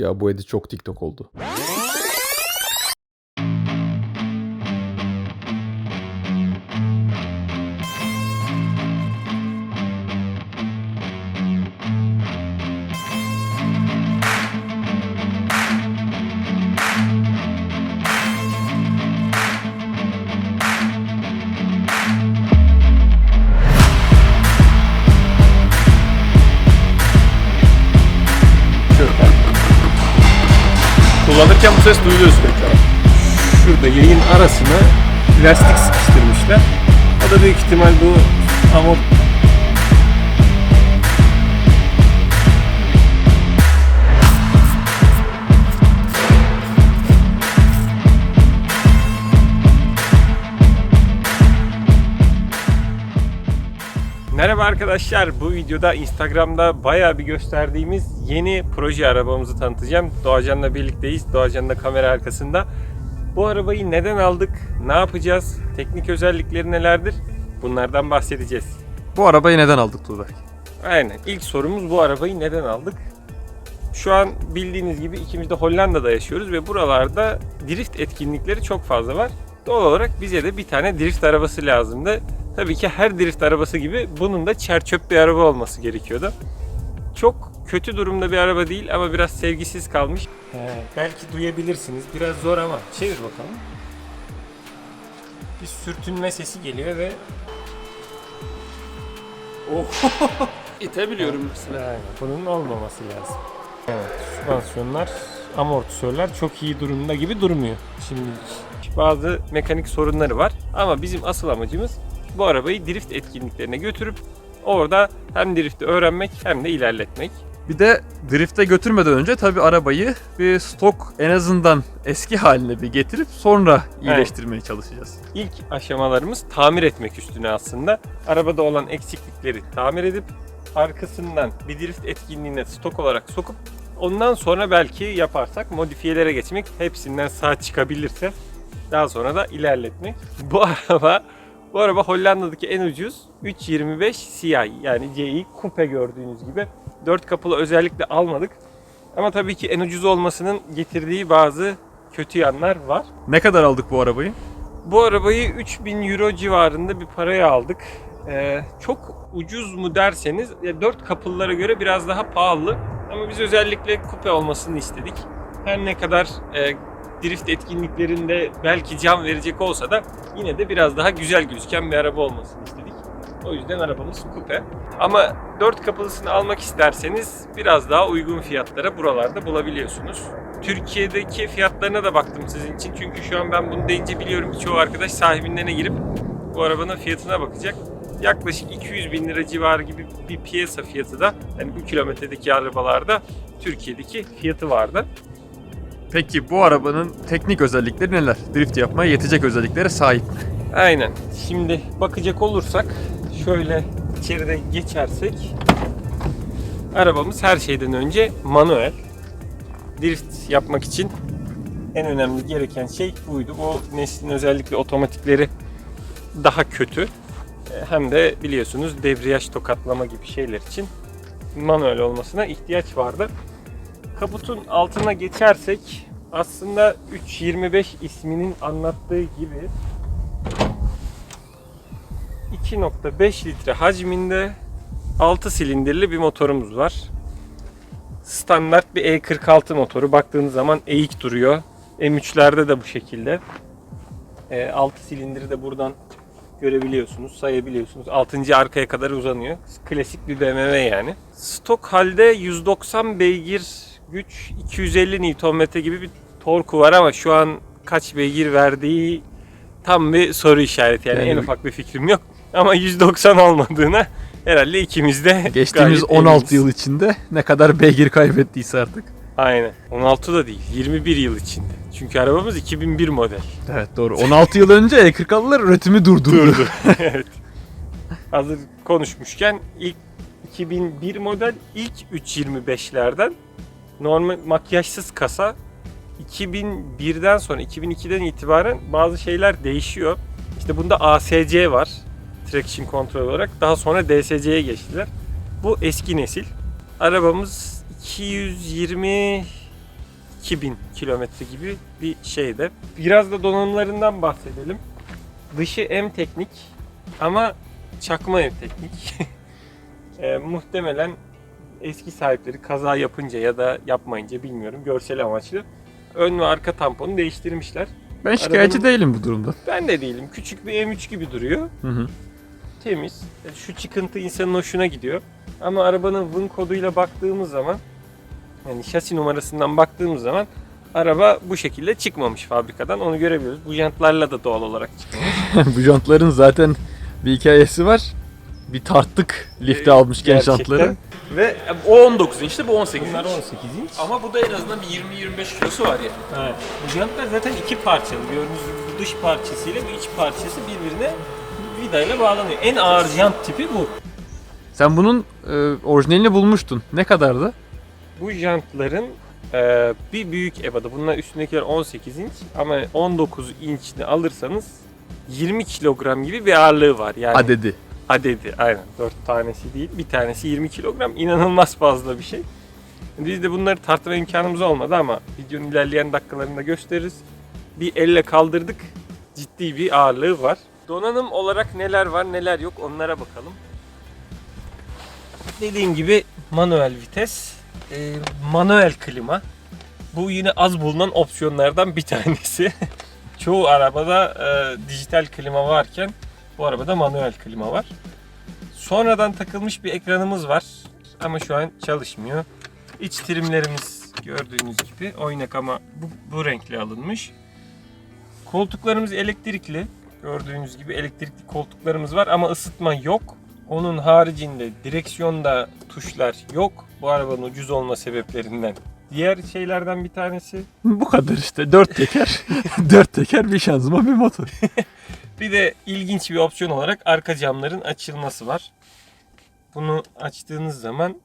Ya bu edit çok TikTok oldu. Kullanırken bu ses duyuluyor sürekli. Şurada yayın arasına plastik sıkıştırmışlar. O da büyük ihtimal bu amort arkadaşlar. Bu videoda Instagram'da bayağı bir gösterdiğimiz yeni proje arabamızı tanıtacağım. Doğacan'la birlikteyiz. Doğacan da kamera arkasında. Bu arabayı neden aldık? Ne yapacağız? Teknik özellikleri nelerdir? Bunlardan bahsedeceğiz. Bu arabayı neden aldık Tuğberk? Aynen. İlk sorumuz bu arabayı neden aldık? Şu an bildiğiniz gibi ikimiz de Hollanda'da yaşıyoruz ve buralarda drift etkinlikleri çok fazla var. Doğal olarak bize de bir tane drift arabası lazımdı. Tabii ki her drift arabası gibi bunun da çerçöp bir araba olması gerekiyordu. Çok kötü durumda bir araba değil ama biraz sevgisiz kalmış. belki duyabilirsiniz. Biraz zor ama çevir bakalım. Bir sürtünme sesi geliyor ve Oh. İtebiliyorum mesela. Aynen. Bunun olmaması lazım. Evet, süspansiyonlar, amortisörler çok iyi durumda gibi durmuyor. Şimdi bazı mekanik sorunları var ama bizim asıl amacımız bu arabayı drift etkinliklerine götürüp orada hem drifti öğrenmek hem de ilerletmek. Bir de drift'e götürmeden önce tabi arabayı bir stok en azından eski haline bir getirip sonra iyileştirmeye çalışacağız. İlk aşamalarımız tamir etmek üstüne aslında. Arabada olan eksiklikleri tamir edip arkasından bir drift etkinliğine stok olarak sokup ondan sonra belki yaparsak modifiyelere geçmek hepsinden sağ çıkabilirse daha sonra da ilerletmek. Bu araba bu araba Hollanda'daki en ucuz 325 Ci yani CI kupe gördüğünüz gibi. 4 kapılı özellikle almadık. Ama tabii ki en ucuz olmasının getirdiği bazı kötü yanlar var. Ne kadar aldık bu arabayı? Bu arabayı 3000 euro civarında bir paraya aldık. Ee, çok ucuz mu derseniz 4 kapılılara göre biraz daha pahalı. Ama biz özellikle kupe olmasını istedik. Her ne kadar e, drift etkinliklerinde belki can verecek olsa da yine de biraz daha güzel gözüken bir araba olmasını istedik. O yüzden arabamız kupe. Ama 4 kapılısını almak isterseniz biraz daha uygun fiyatlara buralarda bulabiliyorsunuz. Türkiye'deki fiyatlarına da baktım sizin için. Çünkü şu an ben bunu deyince biliyorum ki çoğu arkadaş sahibinden girip bu arabanın fiyatına bakacak. Yaklaşık 200 bin lira civarı gibi bir piyasa fiyatı da yani bu kilometredeki arabalarda Türkiye'deki fiyatı vardı. Peki bu arabanın teknik özellikleri neler? Drift yapmaya yetecek özelliklere sahip mi? Aynen. Şimdi bakacak olursak şöyle içeride geçersek arabamız her şeyden önce manuel. Drift yapmak için en önemli gereken şey buydu. Bu neslin özellikle otomatikleri daha kötü. E, Hem de biliyorsunuz debriyaj tokatlama gibi şeyler için manuel olmasına ihtiyaç vardı. Kaputun altına geçersek aslında 325 isminin anlattığı gibi 2.5 litre hacminde 6 silindirli bir motorumuz var. Standart bir E46 motoru. Baktığınız zaman eğik duruyor. M3'lerde de bu şekilde. 6 silindiri de buradan görebiliyorsunuz, sayabiliyorsunuz. 6. arkaya kadar uzanıyor. Klasik bir BMW yani. Stok halde 190 beygir güç, 250 Nm gibi bir torku var ama şu an kaç beygir verdiği tam bir soru işareti yani, Yani- en ufak bir fikrim yok. Ama 190 olmadığına herhalde ikimiz de Geçtiğimiz gayet 16 eminiz. yıl içinde ne kadar beygir kaybettiyse artık. Aynen. 16 da değil, 21 yıl içinde. Çünkü arabamız 2001 model. Evet doğru. 16 yıl önce E46'lar üretimi durdurdu. evet. Hazır konuşmuşken ilk 2001 model ilk 325'lerden normal makyajsız kasa 2001'den sonra 2002'den itibaren bazı şeyler değişiyor. İşte bunda ASC var. Traction Control olarak. Daha sonra DSC'ye geçtiler. Bu eski nesil. Arabamız 220 2000 kilometre gibi bir şeyde. Biraz da donanımlarından bahsedelim. Dışı M teknik ama çakma M teknik. E, muhtemelen eski sahipleri kaza yapınca ya da yapmayınca bilmiyorum görsel amaçlı ön ve arka tamponu değiştirmişler. Ben şikayetçi Arabanın- değilim bu durumda. Ben de değilim. Küçük bir M3 gibi duruyor. Hı hı. Temiz. E, Şu çıkıntı insanın hoşuna gidiyor. Ama arabanın VIN koduyla baktığımız zaman yani şasi numarasından baktığımız zaman araba bu şekilde çıkmamış fabrikadan. Onu görebiliyoruz. Bu jantlarla da doğal olarak çıkmamış. bu jantların zaten bir hikayesi var. Bir tarttık lifte Ee, almışken gerçekten. jantları. Ve o 19 inçti bu 18 Bunlar inç. 18 inç. Ama bu da en azından bir 20-25 kilosu var ya. Evet. Bu jantlar zaten iki parçalı. Gördüğünüz gibi bu dış parçasıyla bu iç parçası birbirine vidayla bağlanıyor. En ağır jant tipi bu. Sen bunun e, orijinalini bulmuştun. Ne kadardı? Bu jantların e, bir büyük ebada. Bunlar üstündekiler 18 inç ama 19 inçini alırsanız 20 kilogram gibi bir ağırlığı var. Yani Adedi. Adedi aynen. 4 tanesi değil. Bir tanesi 20 kilogram. İnanılmaz fazla bir şey. Biz de bunları tartma imkanımız olmadı ama videonun ilerleyen dakikalarında gösteririz. Bir elle kaldırdık. Ciddi bir ağırlığı var. Donanım olarak neler var neler yok onlara bakalım. Dediğim gibi manuel vites, e, manuel klima. Bu yine az bulunan opsiyonlardan bir tanesi. Çoğu arabada e, dijital klima varken bu arabada manuel klima var. Sonradan takılmış bir ekranımız var ama şu an çalışmıyor. İç trimlerimiz gördüğünüz gibi oynak ama bu, bu renkli alınmış. Koltuklarımız elektrikli. Gördüğünüz gibi elektrikli koltuklarımız var ama ısıtma yok. Onun haricinde direksiyonda tuşlar yok. Bu arabanın ucuz olma sebeplerinden. Diğer şeylerden bir tanesi. Bu kadar işte. Dört teker. Dört teker bir şanzıman bir motor. Bir de ilginç bir opsiyon olarak arka camların açılması var. Bunu açtığınız zaman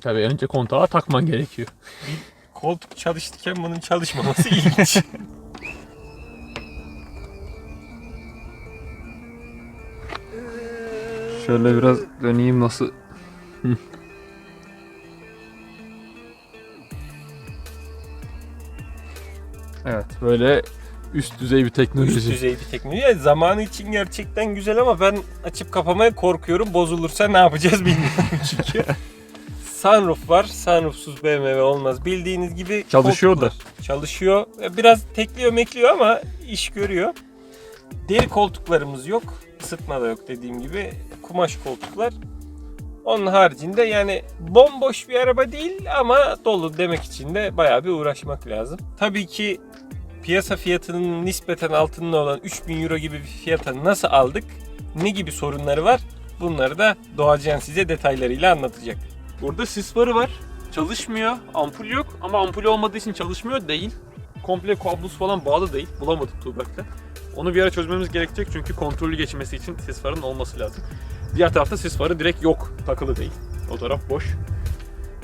Tabii önce kontağa takman gerekiyor. koltuk çalışırken bunun çalışmaması ilginç. Şöyle biraz döneyim nasıl... Evet böyle üst düzey bir teknoloji. Üst düzey bir teknoloji. Yani zamanı için gerçekten güzel ama ben açıp kapamaya korkuyorum. Bozulursa ne yapacağız bilmiyorum çünkü. Sunroof var. Sunroofsuz BMW olmaz. Bildiğiniz gibi Çalışıyor da. Çalışıyor. Biraz tekliyor mekliyor ama iş görüyor. Deri koltuklarımız yok. Isıtma da yok dediğim gibi. Kumaş koltuklar. Onun haricinde yani bomboş bir araba değil ama dolu demek için de bayağı bir uğraşmak lazım. Tabii ki piyasa fiyatının nispeten altında olan 3000 euro gibi bir fiyata nasıl aldık? Ne gibi sorunları var? Bunları da Doğacan size detaylarıyla anlatacak. Burada sis farı var. Çalışmıyor. Ampul yok ama ampul olmadığı için çalışmıyor değil. Komple kablosu falan bağlı değil. Bulamadık Tuğberk'le. Onu bir ara çözmemiz gerekecek çünkü kontrollü geçmesi için sis farının olması lazım. Diğer tarafta sis farı direkt yok. Takılı değil. O taraf boş.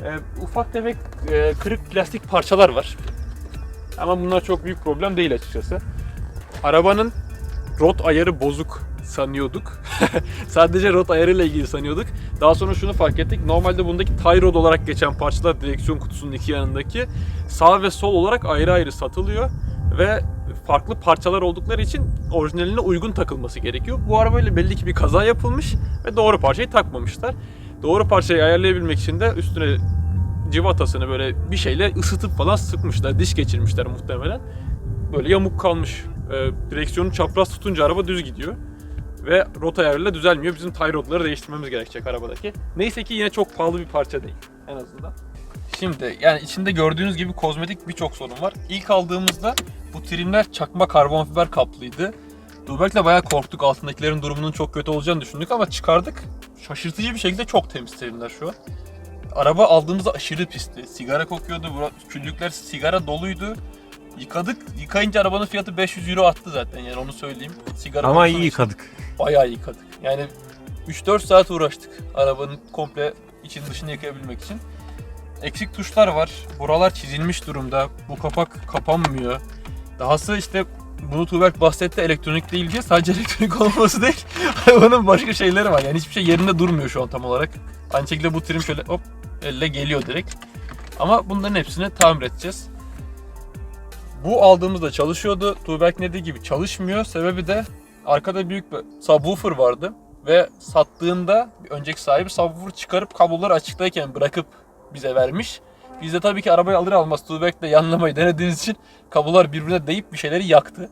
Ee, ufak tefek e, kırık plastik parçalar var. Ama bunlar çok büyük problem değil açıkçası. Arabanın rot ayarı bozuk sanıyorduk. Sadece rot ayarıyla ilgili sanıyorduk. Daha sonra şunu fark ettik. Normalde bundaki tie rod olarak geçen parçalar direksiyon kutusunun iki yanındaki sağ ve sol olarak ayrı ayrı satılıyor ve farklı parçalar oldukları için orijinaline uygun takılması gerekiyor. Bu arabayla belli ki bir kaza yapılmış ve doğru parçayı takmamışlar. Doğru parçayı ayarlayabilmek için de üstüne civatasını böyle bir şeyle ısıtıp falan sıkmışlar. Diş geçirmişler muhtemelen. Böyle yamuk kalmış. Ee, direksiyonu çapraz tutunca araba düz gidiyor ve rota ayarıyla düzelmiyor. Bizim tie rodları değiştirmemiz gerekecek arabadaki. Neyse ki yine çok pahalı bir parça değil en azından. Şimdi yani içinde gördüğünüz gibi kozmetik birçok sorun var. İlk aldığımızda bu trimler çakma karbon fiber kaplıydı. Tuğberk'le bayağı korktuk altındakilerin durumunun çok kötü olacağını düşündük ama çıkardık. Şaşırtıcı bir şekilde çok temiz trimler şu an. Araba aldığımızda aşırı pisti. Sigara kokuyordu. Küllükler sigara doluydu. Yıkadık. Yıkayınca arabanın fiyatı 500 euro attı zaten yani onu söyleyeyim. Sigara Ama iyi için yıkadık. Bayağı yıkadık. Yani 3-4 saat uğraştık arabanın komple için dışını yıkayabilmek için. Eksik tuşlar var. Buralar çizilmiş durumda. Bu kapak kapanmıyor. Dahası işte bunu Tuğberk bahsetti elektronik değil diye sadece elektronik olması değil. Arabanın başka şeyleri var. Yani hiçbir şey yerinde durmuyor şu an tam olarak. Aynı şekilde bu trim şöyle hop elle geliyor direkt. Ama bunların hepsini tamir edeceğiz. Bu aldığımızda çalışıyordu. Tuğberk dediği gibi çalışmıyor. Sebebi de arkada büyük bir subwoofer vardı. Ve sattığında önceki sahibi subwoofer çıkarıp kabloları açıktayken bırakıp bize vermiş. Biz de tabii ki arabayı alır almaz Tuğberk'le yanlamayı denediğiniz için kablolar birbirine değip bir şeyleri yaktı.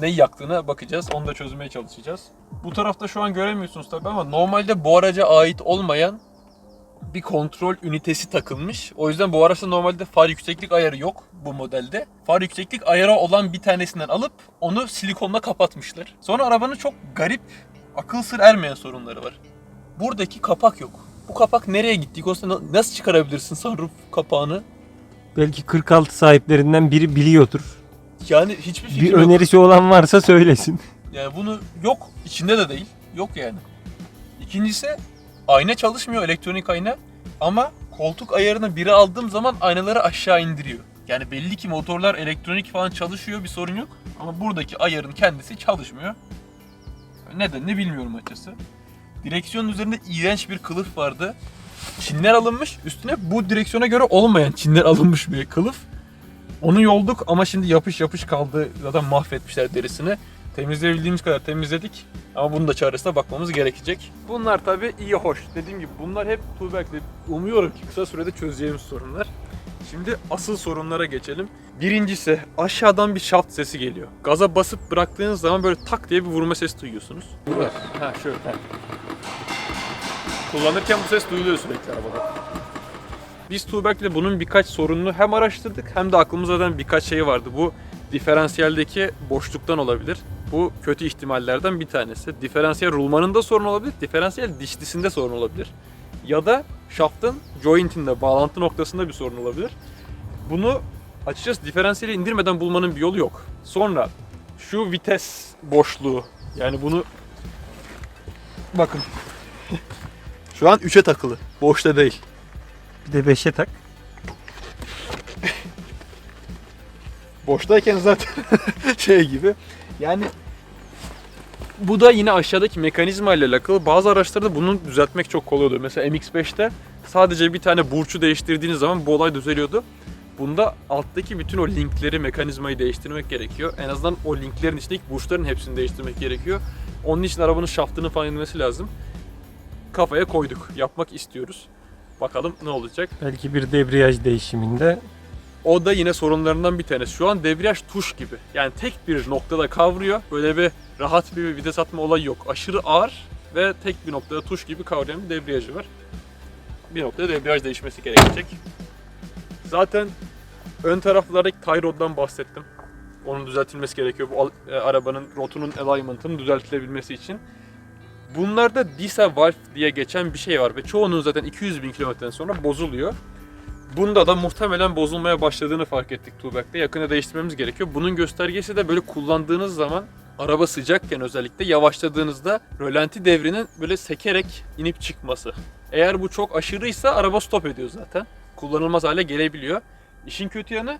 Neyi yaktığına bakacağız. Onu da çözmeye çalışacağız. Bu tarafta şu an göremiyorsunuz tabii ama normalde bu araca ait olmayan bir kontrol ünitesi takılmış. O yüzden bu araçta normalde far yükseklik ayarı yok bu modelde. Far yükseklik ayarı olan bir tanesinden alıp onu silikonla kapatmışlar. Sonra arabanın çok garip, akıl sır ermeyen sorunları var. Buradaki kapak yok. Bu kapak nereye gitti? Nasıl çıkarabilirsin sunroof kapağını? Belki 46 sahiplerinden biri biliyordur. Yani hiçbir fikrim Bir yok. önerisi olan varsa söylesin. Yani bunu yok. içinde de değil. Yok yani. İkincisi ayna çalışmıyor elektronik ayna ama koltuk ayarını biri aldığım zaman aynaları aşağı indiriyor. Yani belli ki motorlar elektronik falan çalışıyor bir sorun yok. Ama buradaki ayarın kendisi çalışmıyor. Nedenini bilmiyorum açıkçası. Direksiyonun üzerinde iğrenç bir kılıf vardı. Çinler alınmış. Üstüne bu direksiyona göre olmayan çinler alınmış bir kılıf. Onu yolduk ama şimdi yapış yapış kaldı. Zaten mahvetmişler derisini. Temizleyebildiğimiz kadar temizledik. Ama bunun da çaresine bakmamız gerekecek. Bunlar tabii iyi hoş. Dediğim gibi bunlar hep Tuğberk'le umuyorum ki kısa sürede çözeceğimiz sorunlar. Şimdi asıl sorunlara geçelim. Birincisi aşağıdan bir şaft sesi geliyor. Gaza basıp bıraktığınız zaman böyle tak diye bir vurma sesi duyuyorsunuz. Burada. Ha şöyle. Ha. Kullanırken bu ses duyuluyor sürekli arabada. Biz Tuğberk'le bunun birkaç sorununu hem araştırdık hem de aklımızda zaten birkaç şey vardı. Bu diferansiyeldeki boşluktan olabilir. Bu kötü ihtimallerden bir tanesi. Diferansiyel rulmanında sorun olabilir, diferansiyel dişlisinde sorun olabilir. Ya da şaftın jointinde, bağlantı noktasında bir sorun olabilir. Bunu açıkçası diferansiyeli indirmeden bulmanın bir yolu yok. Sonra şu vites boşluğu. Yani bunu bakın. Şu an 3'e takılı. Boşta değil. Bir de 5'e tak. boştayken zaten şey gibi. Yani bu da yine aşağıdaki mekanizma ile alakalı. Bazı araçlarda bunu düzeltmek çok kolay oluyor. Mesela MX-5'te sadece bir tane burçu değiştirdiğiniz zaman bu olay düzeliyordu. Bunda alttaki bütün o linkleri, mekanizmayı değiştirmek gerekiyor. En azından o linklerin içindeki burçların hepsini değiştirmek gerekiyor. Onun için arabanın şaftının falan inmesi lazım. Kafaya koyduk. Yapmak istiyoruz. Bakalım ne olacak. Belki bir debriyaj değişiminde O da yine sorunlarından bir tanesi. Şu an debriyaj tuş gibi. Yani tek bir noktada kavruyor. Böyle bir rahat bir vites atma olayı yok. Aşırı ağır ve tek bir noktada tuş gibi kavrayan bir debriyajı var. Bir noktada debriyaj değişmesi gerekecek. Zaten ön taraflardaki tie rod'dan bahsettim. Onun düzeltilmesi gerekiyor bu e, arabanın rotunun alignment'ının düzeltilebilmesi için. Bunlarda Disa valve diye geçen bir şey var ve çoğunun zaten 200 bin kilometreden sonra bozuluyor. Bunda da muhtemelen bozulmaya başladığını fark ettik Tuğberk'te. Yakında değiştirmemiz gerekiyor. Bunun göstergesi de böyle kullandığınız zaman araba sıcakken özellikle yavaşladığınızda rölanti devrinin böyle sekerek inip çıkması. Eğer bu çok aşırıysa araba stop ediyor zaten. Kullanılmaz hale gelebiliyor. İşin kötü yanı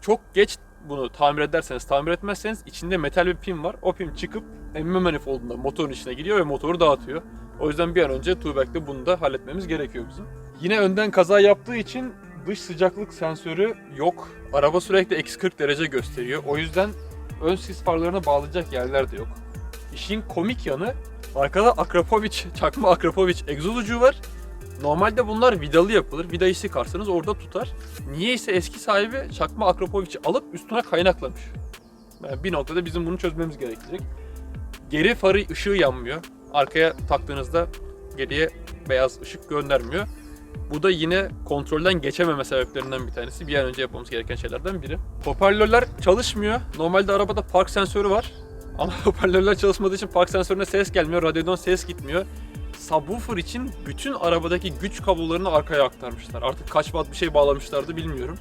çok geç bunu tamir ederseniz, tamir etmezseniz içinde metal bir pin var. O pin çıkıp emme manifoldunda motorun içine gidiyor ve motoru dağıtıyor. O yüzden bir an önce Tuğberk'te bunu da halletmemiz gerekiyor bizim. Yine önden kaza yaptığı için dış sıcaklık sensörü yok. Araba sürekli eksi 40 derece gösteriyor. O yüzden ön sis farlarına bağlayacak yerler de yok. İşin komik yanı arkada Akrapovic, çakma Akrapovic egzoz ucu var. Normalde bunlar vidalı yapılır. Vidayı sıkarsanız orada tutar. Niyeyse eski sahibi çakma Akrapovic'i alıp üstüne kaynaklamış. Yani bir noktada bizim bunu çözmemiz gerekecek. Geri farı ışığı yanmıyor. Arkaya taktığınızda geriye beyaz ışık göndermiyor. Bu da yine kontrolden geçememe sebeplerinden bir tanesi. Bir an önce yapmamız gereken şeylerden biri. Hoparlörler çalışmıyor. Normalde arabada park sensörü var. Ama hoparlörler çalışmadığı için park sensörüne ses gelmiyor. Radyodan ses gitmiyor. Subwoofer için bütün arabadaki güç kablolarını arkaya aktarmışlar. Artık kaç watt bir şey bağlamışlardı bilmiyorum.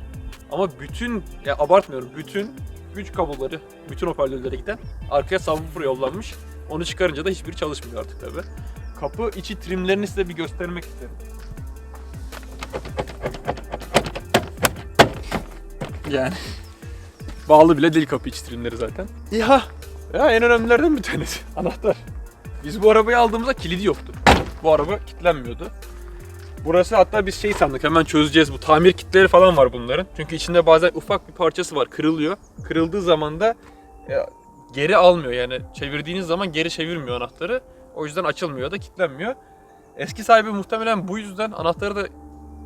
Ama bütün, ya abartmıyorum, bütün güç kabloları, bütün hoparlörlere giden arkaya subwoofer yollanmış. Onu çıkarınca da hiçbiri çalışmıyor artık tabi. Kapı içi trimlerini size bir göstermek isterim. Yani bağlı bile değil kapı içi trimleri zaten. Ya, ya en önemlilerden bir tanesi anahtar. Biz bu arabayı aldığımızda kilidi yoktu. Bu araba kilitlenmiyordu. Burası hatta biz şey sandık hemen çözeceğiz bu tamir kitleri falan var bunların. Çünkü içinde bazen ufak bir parçası var kırılıyor. Kırıldığı zaman da e, geri almıyor yani çevirdiğiniz zaman geri çevirmiyor anahtarı. O yüzden açılmıyor da kilitlenmiyor. Eski sahibi muhtemelen bu yüzden anahtarı da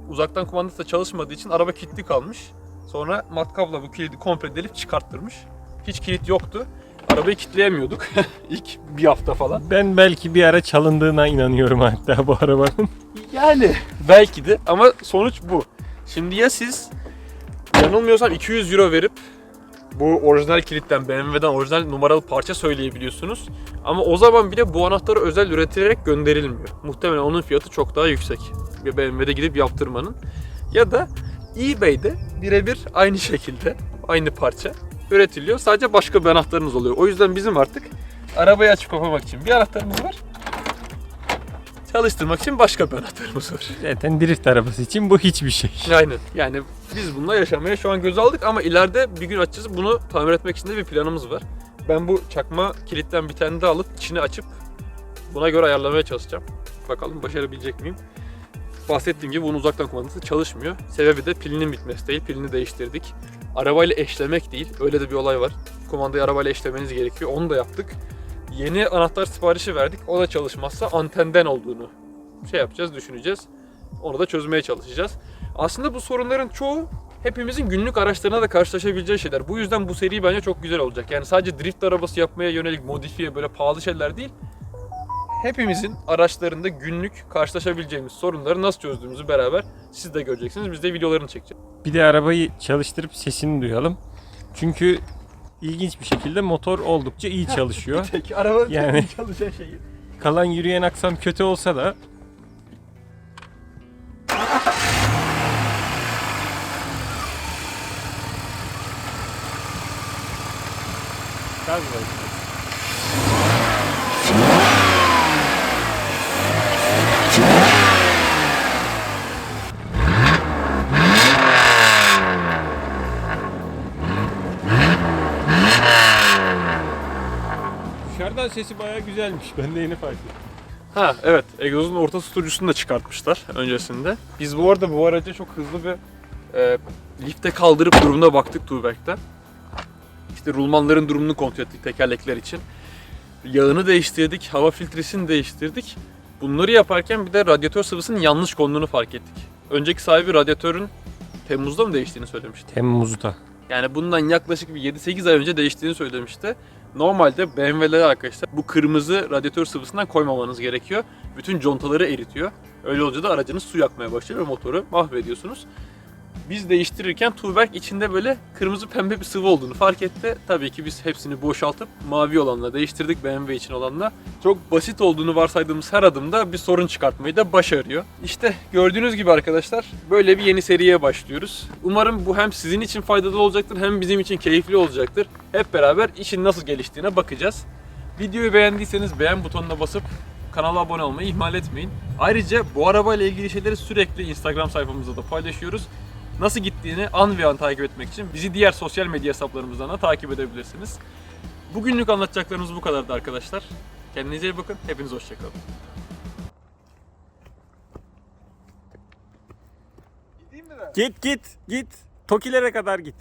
uzaktan kumandası da çalışmadığı için araba kilitli kalmış. Sonra matkapla bu kilidi komple delip çıkarttırmış. Hiç kilit yoktu. Arabayı kilitleyemiyorduk ilk bir hafta falan. Ben belki bir ara çalındığına inanıyorum hatta bu arabanın. Yani belki de ama sonuç bu. Şimdi ya siz yanılmıyorsam 200 euro verip bu orijinal kilitten BMW'den orijinal numaralı parça söyleyebiliyorsunuz. Ama o zaman bile bu anahtarı özel üretilerek gönderilmiyor. Muhtemelen onun fiyatı çok daha yüksek. Bir BMW'de gidip yaptırmanın. Ya da eBay'de birebir aynı şekilde aynı parça üretiliyor. Sadece başka bir anahtarınız oluyor. O yüzden bizim artık arabayı açıp kapamak için bir anahtarımız var. Çalıştırmak için başka bir anahtarımız var. Zaten drift arabası için bu hiçbir şey. Aynen. Yani biz bununla yaşamaya şu an göz aldık ama ileride bir gün açacağız. Bunu tamir etmek için de bir planımız var. Ben bu çakma kilitten bir tane daha alıp içini açıp buna göre ayarlamaya çalışacağım. Bakalım başarabilecek miyim? Bahsettiğim gibi bunun uzaktan kumandası çalışmıyor. Sebebi de pilinin bitmesi değil. Pilini değiştirdik. Arabayla eşlemek değil. Öyle de bir olay var. Kumandayı arabayla eşlemeniz gerekiyor. Onu da yaptık. Yeni anahtar siparişi verdik. O da çalışmazsa antenden olduğunu şey yapacağız, düşüneceğiz. Onu da çözmeye çalışacağız. Aslında bu sorunların çoğu hepimizin günlük araçlarına da karşılaşabileceği şeyler. Bu yüzden bu seri bence çok güzel olacak. Yani sadece drift arabası yapmaya yönelik modifiye böyle pahalı şeyler değil. Hepimizin araçlarında günlük karşılaşabileceğimiz sorunları nasıl çözdüğümüzü beraber siz de göreceksiniz. Biz de videolarını çekeceğiz. Bir de arabayı çalıştırıp sesini duyalım. Çünkü ilginç bir şekilde motor oldukça iyi çalışıyor. Tek araba Yani- çalışan şeyi. Kalan yürüyen aksam kötü olsa da Gaz var. Dışarıdan sesi bayağı güzelmiş. Ben de yeni fark ettim. Ha evet egzozun orta tutucusunu da çıkartmışlar öncesinde. Biz bu arada bu araca çok hızlı bir e, lifte kaldırıp durumuna baktık Tuğberk'te. İşte rulmanların durumunu kontrol ettik tekerlekler için. Yağını değiştirdik, hava filtresini değiştirdik. Bunları yaparken bir de radyatör sıvısının yanlış konduğunu fark ettik. Önceki sahibi radyatörün Temmuz'da mı değiştiğini söylemişti. Temmuz'da. Yani bundan yaklaşık bir 7-8 ay önce değiştiğini söylemişti. Normalde BMW'lere arkadaşlar bu kırmızı radyatör sıvısından koymamanız gerekiyor. Bütün contaları eritiyor. Öyle olunca da aracınız su yakmaya başlıyor ve motoru mahvediyorsunuz. Biz değiştirirken Tuğberk içinde böyle kırmızı pembe bir sıvı olduğunu fark etti. Tabii ki biz hepsini boşaltıp mavi olanla değiştirdik BMW için olanla. Çok basit olduğunu varsaydığımız her adımda bir sorun çıkartmayı da başarıyor. İşte gördüğünüz gibi arkadaşlar böyle bir yeni seriye başlıyoruz. Umarım bu hem sizin için faydalı olacaktır hem bizim için keyifli olacaktır. Hep beraber işin nasıl geliştiğine bakacağız. Videoyu beğendiyseniz beğen butonuna basıp kanala abone olmayı ihmal etmeyin. Ayrıca bu arabayla ilgili şeyleri sürekli Instagram sayfamızda da paylaşıyoruz. Nasıl gittiğini an ve an takip etmek için bizi diğer sosyal medya hesaplarımızdan da takip edebilirsiniz. Bugünlük anlatacaklarımız bu kadardı arkadaşlar. Kendinize iyi bakın. Hepiniz hoşçakalın. Git git git. Tokilere kadar git.